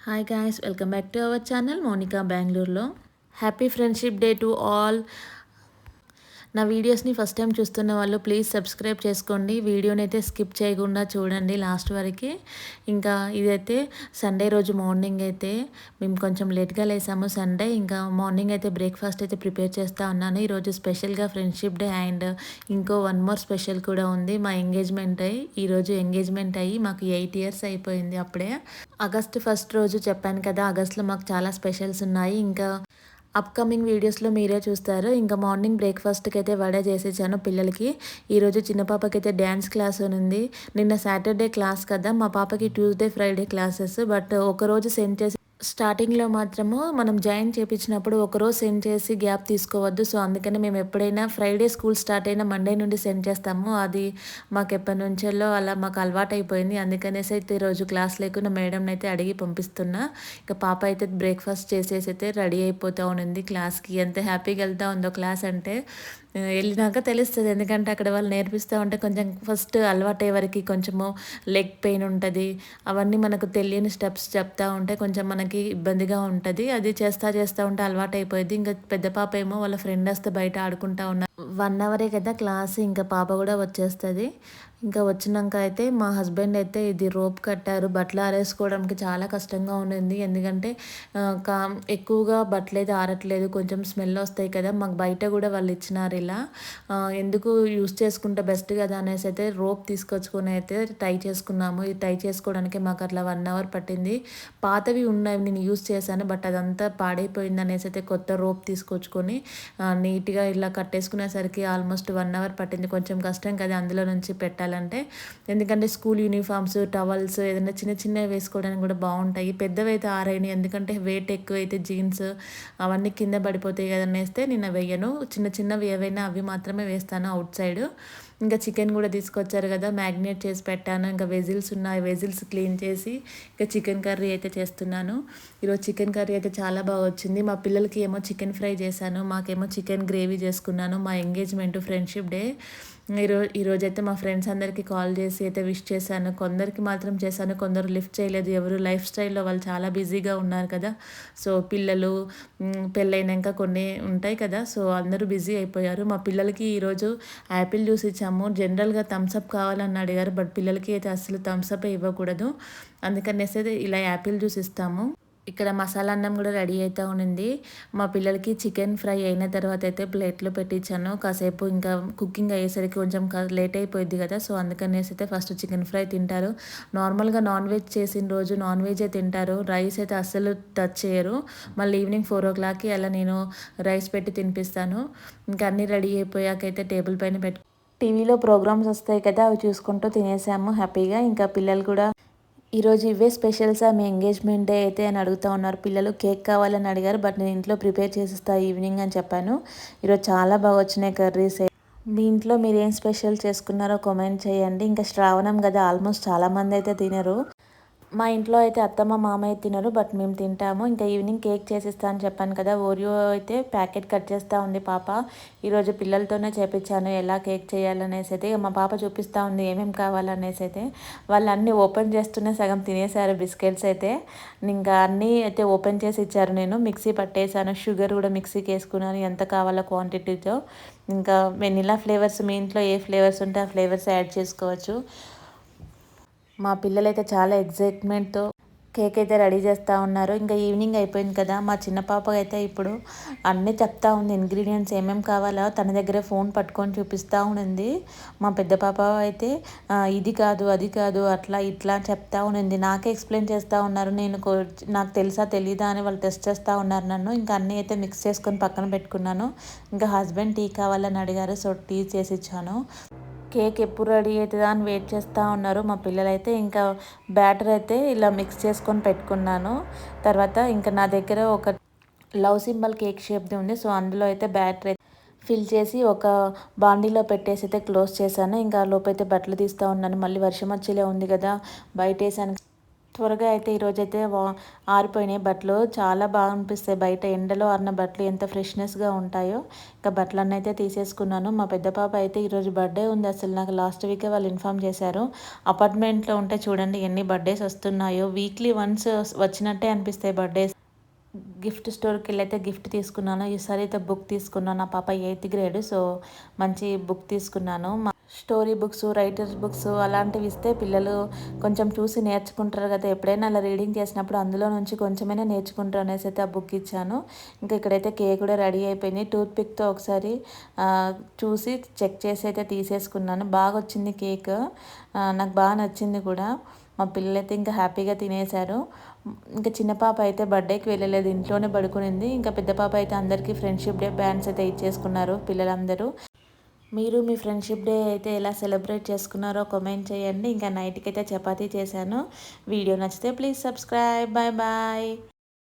Hi guys welcome back to our channel Monika బెంగళూరులో happy friendship day to all నా వీడియోస్ని first time చూస్తున్న వాళ్ళు ప్లీజ్ సబ్స్క్రైబ్ చేసుకోండి. వీడియోని అయితే స్కిప్ చేయకుండా చూడండి లాస్ట్ వరకు. ఇంకా ఇదైతే సండే రోజు మార్నింగ్ అయితే మేము కొంచెం లేట్గా లేసాము సండే. ఇంకా మార్నింగ్ అయితే బ్రేక్ఫాస్ట్ అయితే ప్రిపేర్ చేస్తూ ఉన్నాను. ఈరోజు స్పెషల్గా ఫ్రెండ్షిప్ డే అండ్ ఇంకో వన్ మోర్ స్పెషల్ కూడా ఉంది. మా ఎంగేజ్మెంట్ అయ్యి ఈరోజు ఎంగేజ్మెంట్ అయ్యి మాకు ఎయిట్ ఇయర్స్ అయిపోయింది అప్పుడే. ఆగస్ట్ ఫస్ట్ రోజు చెప్పాను కదా ఆగస్ట్లో మాకు చాలా స్పెషల్స్ ఉన్నాయి. ఇంకా అప్కమింగ్ వీడియోస్లో మీరే చూస్తారు. ఇంకా మార్నింగ్ బ్రేక్ఫాస్ట్కి అయితే వడ చేసేసాను పిల్లలకి. ఈరోజు చిన్న పాపకి అయితే డ్యాన్స్ క్లాస్ ఉంది నిన్న సాటర్డే క్లాస్ కదా మా పాపకి ట్యూస్డే ఫ్రైడే క్లాసెస్. బట్ ఒకరోజు సెండ్ చేసి స్టార్టింగ్లో మాత్రము మనం జాయిన్ చేయించినప్పుడు ఒకరోజు సెండ్ చేసి గ్యాప్ తీసుకోవద్దు. సో అందుకని మేము ఎప్పుడైనా ఫ్రైడే స్కూల్ స్టార్ట్ అయినా మండే నుండి సెండ్ చేస్తాము. అది మాకు ఎప్పటి నుంచో అలా మాకు అలవాటు అయిపోయింది అందుకనేసి అయితే ఈరోజు క్లాస్ లేకుండా మేడంని అయితే అడిగి పంపిస్తున్నా. ఇక పాప అయితే బ్రేక్ఫాస్ట్ చేసేసి అయితే రెడీ అయిపోతూ ఉన్నింది క్లాస్కి. ఎంత హ్యాపీగా వెళ్తూ ఉందో క్లాస్ అంటే వెళ్ళినాక తెలుస్తుంది. ఎందుకంటే అక్కడ వాళ్ళు నేర్పిస్తూ ఉంటే కొంచెం ఫస్ట్ అలవాటు వరకు కొంచెము లెగ్ పెయిన్ ఉంటుంది. అవన్నీ మనకు తెలియని స్టెప్స్ చెప్తా ఉంటే కొంచెం మనకి ఇబ్బందిగా ఉంటుంది. అది చేస్తా చేస్తూ ఉంటే అలవాటు అయిపోయింది ఇంకా పెద్ద పాప ఏమో వాళ్ళ ఫ్రెండ్ వస్తే బయట ఆడుకుంటా ఉన్నారు వన్ అవరే కదా క్లాస్ ఇంకా పాప కూడా వచ్చేస్తుంది. ఇంకా వచ్చినాక అయితే మా హస్బెండ్ అయితే ఇది రోప్ కట్టారు బట్టలు ఆరేసుకోవడానికి చాలా కష్టంగా ఉండింది. ఎందుకంటే కా ఎక్కువగా బట్టలు అయితే ఆరట్లేదు కొంచెం స్మెల్ వస్తాయి కదా మాకు బయట కూడా వాళ్ళు ఇచ్చినారు ఇలా. ఎందుకు యూస్ చేసుకుంటే బెస్ట్ కదా అనేసి అయితే రోప్ తీసుకొచ్చుకొని అయితే టై చేసుకున్నాము. ఇది టై చేసుకోవడానికి మాకు అట్లా వన్ అవర్ పట్టింది. పాతవి ఉన్నాయి నేను యూస్ చేశాను బట్ అదంతా పాడైపోయింది అనేసి అయితే కొత్త రోప్ తీసుకొచ్చుకొని నీట్గా ఇలా కట్టేసుకునేసరికి ఆల్మోస్ట్ వన్ అవర్ పట్టింది. కొంచెం కష్టం కదా అందులో నుంచి పెట్టాలి చేయాలంటే ఎందుకంటే స్కూల్ యూనిఫామ్స్ టవల్స్ ఏదైనా చిన్న చిన్నవి వేసుకోవడానికి కూడా బాగుంటాయి. పెద్దవి అయితే ఆరైనాయి ఎందుకంటే వెయిట్ ఎక్కువైతే అయితే జీన్స్ అవన్నీ కింద పడిపోతాయి కదని వేస్తే నేను వేయను చిన్న చిన్నవి ఏవైనా అవి మాత్రమే వేస్తాను అవుట్ సైడ్ ఇంకా చికెన్ కూడా తీసుకొచ్చారు కదా మ్యాగ్నేట్ చేసి పెట్టాను. ఇంకా వెజిల్స్ ఉన్నాయి వెజిల్స్ క్లీన్ చేసి ఇంకా చికెన్ కర్రీ అయితే చేస్తున్నాను. ఈరోజు చికెన్ కర్రీ అయితే చాలా బాగా వచ్చింది. మా పిల్లలకి ఏమో చికెన్ ఫ్రై చేశాను మాకేమో చికెన్ గ్రేవీ చేసుకున్నాను. మా ఎంగేజ్మెంట్ ఫ్రెండ్షిప్ డే. ఈరోజు ఈరోజు అయితే మా ఫ్రెండ్స్ అందరికీ కాల్ చేసి అయితే విష్ చేశాను. కొందరికి మాత్రం చేశాను కొందరు లిఫ్ట్ చేయలేదు. ఎవరు లైఫ్ స్టైల్లో వాళ్ళు చాలా బిజీగా ఉన్నారు కదా. సో పిల్లలు పెళ్ళైనాక కొన్ని ఉంటాయి కదా. సో అందరూ బిజీ అయిపోయారు. మా పిల్లలకి ఈరోజు యాపిల్ జ్యూస్ ఇచ్చాము. జనరల్గా థమ్స్అప్ కావాలని అడిగారు బట్ పిల్లలకి అయితే అసలు థమ్స్అప్ ఇవ్వకూడదు. అందుకనేసి ఇలా యాపిల్ జ్యూస్ ఇస్తాము. ఇక్కడ మసాలా అన్నం కూడా రెడీ అవుతూ ఉండింది. మా పిల్లలకి చికెన్ ఫ్రై అయిన తర్వాత అయితే ప్లేట్లో పెట్టించాను. కాసేపు ఇంకా కుకింగ్ అయ్యేసరికి కొంచెం లేట్ అయిపోయింది కదా సో అందుకనేసి అయితే ఫస్ట్ చికెన్ ఫ్రై తింటారు. నార్మల్గా నాన్ వెజ్ చేసిన రోజు నాన్ వెజే తింటారు. రైస్ అయితే అస్సలు టచ్ చేయరు. మళ్ళీ ఈవినింగ్ ఫోర్ ఓ క్లాక్కి అలా నేను రైస్ పెట్టి తినిపిస్తాను. ఇంకా అన్నీ రెడీ అయిపోయాకైతే టేబుల్ పైన పెట్టు టీవీలో ప్రోగ్రామ్స్ వస్తాయి కదా అవి చూసుకుంటూ తినేసాము హ్యాపీగా. ఇంకా పిల్లలు కూడా ఈరోజు ఇవే స్పెషల్సా మీ ఎంగేజ్మెంట్ డే అయితే అని అడుగుతూ ఉన్నారు. పిల్లలు కేక్ కావాలని అడిగారు బట్ నేను ఇంట్లో ప్రిపేర్ చేసిస్తా ఈవినింగ్ అని చెప్పాను. ఈరోజు చాలా బాగా వచ్చినాయి కర్రీస్. మీ ఇంట్లో మీరు ఏం స్పెషల్ చేసుకున్నారో కామెంట్ చేయండి. ఇంకా శ్రావణం కదా ఆల్మోస్ట్ చాలామంది అయితే తినరు. మా ఇంట్లో అయితే అత్తమ్మ మామయ్య తినరు బట్ మేము తింటాము. ఇంకా ఈవినింగ్ కేక్ చేసిస్తా అని చెప్పాను కదా ఓరియో అయితే ప్యాకెట్ కట్ చేస్తూ ఉంది పాప. ఈరోజు పిల్లలతోనే చేపించాను ఎలా కేక్ చేయాలనేసి అయితే. మా పాప చూపిస్తూ ఉంది ఏమేమి కావాలనేసి అయితే. వాళ్ళు అన్నీ ఓపెన్ చేస్తూనే సగం తినేసారు బిస్కెట్స్ అయితే. ఇంకా అన్నీ అయితే ఓపెన్ చేసి ఇచ్చారు నేను. మిక్సీ పట్టేసాను షుగర్ కూడా మిక్సీకి వేసుకున్నాను ఎంత కావాలో క్వాంటిటీతో. ఇంకా వెనిలా ఫ్లేవర్స్ మీ ఇంట్లో ఏ ఫ్లేవర్స్ ఉంటే ఆ ఫ్లేవర్స్ యాడ్ చేసుకోవచ్చు. మా పిల్లలైతే చాలా ఎగ్జైట్మెంట్తో కేక్ అయితే రెడీ చేస్తూ ఉన్నారు. ఇంకా ఈవినింగ్ అయిపోయింది కదా మా చిన్న పాప అయితే ఇప్పుడు అన్నీ చెప్తా ఉంది. ఇంగ్రీడియంట్స్ ఏమేమి కావాలో తన దగ్గర ఫోన్ పట్టుకొని చూపిస్తూ ఉండింది. మా పెద్ద పాప అయితే ఇది కాదు అది కాదు అట్లా ఇట్లా చెప్తా ఉన్నింది నాకే ఎక్స్ప్లెయిన్ చేస్తూ ఉన్నారు. నేను నాకు తెలుసా తెలీదా అని వాళ్ళు టెస్ట్ చేస్తూ ఉన్నారు నన్ను. ఇంకా అన్నీ అయితే మిక్స్ చేసుకొని పక్కన పెట్టుకున్నాను. ఇంకా హస్బెండ్ టీ కావాలని అడిగారు సో టీ చేసి ఇచ్చాను. కేక్ ఎప్పుడు రెడీ అవుతుందా అని వెయిట్ చేస్తూ ఉన్నారు. మా పిల్లలైతే ఇంకా బ్యాటర్ అయితే ఇలా మిక్స్ చేసుకొని పెట్టుకున్నాను. తర్వాత ఇంకా నా దగ్గర ఒక లవ్ సింబల్ కేక్ షేప్ది ఉంది. సో అందులో అయితే బ్యాటర్ ఫిల్ చేసి ఒక బాండీలో పెట్టేసి అయితే క్లోజ్ చేశాను. ఇంకా లోపైతే బట్టలు తీస్తూ ఉన్నాను. మళ్ళీ వర్షం వచ్చేలే ఉంది కదా బయట వేసాను త్వరగా అయితే ఈరోజైతే వా ఆరిపోయినాయి. బట్టలు చాలా బాగా అనిపిస్తాయి. బయట ఎండలో ఆరిన బట్టలు ఎంత ఫ్రెష్నెస్గా ఉంటాయో. ఇంకా బట్టలన్నీ అయితే తీసేసుకున్నాను. మా పెద్ద పాప అయితే ఈరోజు బర్త్డే ఉంది. అసలు నాకు లాస్ట్ వీకే వాళ్ళు ఇన్ఫామ్ చేశారు. అపార్ట్మెంట్లో ఉంటే చూడండి ఎన్ని బర్త్డేస్ వస్తున్నాయో. వీక్లీ వన్స్ వచ్చినట్టే అనిపిస్తాయి బర్త్డేస్. గిఫ్ట్ స్టోర్కి వెళ్ళి అయితే గిఫ్ట్ తీసుకున్నాను. ఈసారి అయితే బుక్ తీసుకున్నాను. నా పాప ఎయిత్ గ్రేడ్. సో మంచి బుక్ తీసుకున్నాను. స్టోరీ బుక్స్ రైటర్స్ బుక్స్ అలాంటివి ఇస్తే పిల్లలు కొంచెం చూసి నేర్చుకుంటారు కదా. ఎప్పుడైనా అలా రీడింగ్ చేసినప్పుడు అందులో నుంచి కొంచెమైనా నేర్చుకుంటారు అనేసి అయితే ఆ బుక్ ఇచ్చాను. ఇంకా ఇక్కడైతే కేక్ కూడా రెడీ అయిపోయింది. టూత్ పిక్తో ఒకసారి చూసి చెక్ చేసి అయితే తీసేసుకున్నాను. బాగా వచ్చింది కేక్. నాకు బాగా నచ్చింది కూడా. మా పిల్లలైతే ఇంకా హ్యాపీగా తినేశారు. ఇంకా చిన్న పాప అయితే బర్త్డేకి వెళ్ళలేదు. ఇంట్లోనే పడుకునింది. ఇంకా పెద్ద పాప అయితే అందరికీ ఫ్రెండ్షిప్ డే బ్యాండ్స్ అయితే ఇచ్చేసుకున్నారు పిల్లలందరూ. మీరు మీ ఫ్రెండ్షిప్ డే అయితే ఎలా సెలబ్రేట్ చేసుకున్నారో కామెంట్ చేయండి. ఇంకా నైట్కి అయితే చపాతీ చేశాను. వీడియో నచ్చితే ప్లీజ్ సబ్స్క్రైబ్. Bye bye